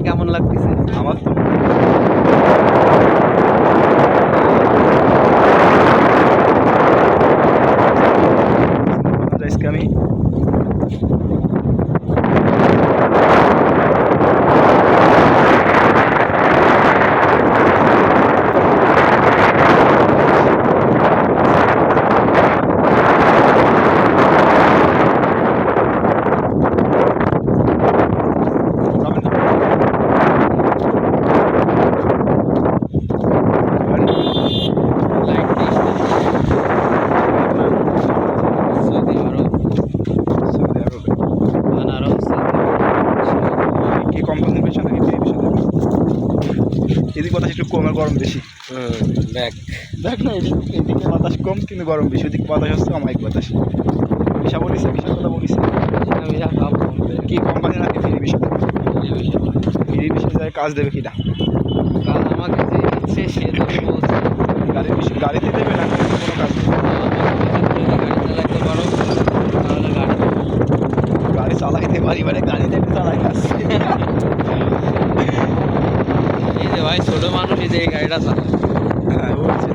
কেমন লাগতেছে? আমার তো বাতাস একটু কমে গরম বেশি। ব্যাক দেখ। না এদিকে এদিকে বাতাস কম কিন্তু গরম বেশি ওদিকে বাতাস হচ্ছে অমায়িক বাতাস। বিষা বলিছে বিষার কথা বলিছে। কি কোম্পানি নাকি ফিরি বিষয় ফিরি বিষয় কাজ দেবে কিনা কাল আমাকে যে দিচ্ছে সে বিষয় গাড়িতে দেবে না কোনো কাজ গাড়ি গাড়ি গাড়ি চালাইতে পারি মানে গাড়ি দেবে চালাই কাজ এই যে ভাই ছোট মানুষ এই গাড়িটা চালায় হ্যাঁ বলছে।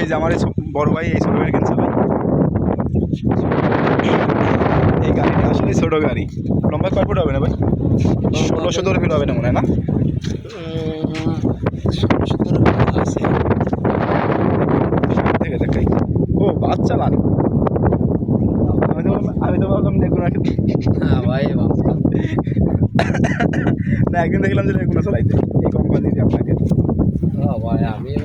এই যে আমার বড় ভাই এই ছোট গাড়ি কিনছে ভাই। আসলে ছোট গাড়ি। লম্বা কয় ফুট হবে না ভাই? ষোলো সতেরো ফিট হবে না মনে হয় না? আছে থেকে দেখাই। ও বাচ্চা লাল। আমি তো বললাম- আমি তো ভাবলাম লেগুনা হ্যাঁ ভাই। না একদিন দেখলাম যে লেগুনা চালাইতে। এই কোম্পানি দিয়ে আপনাকে। ভাই আমি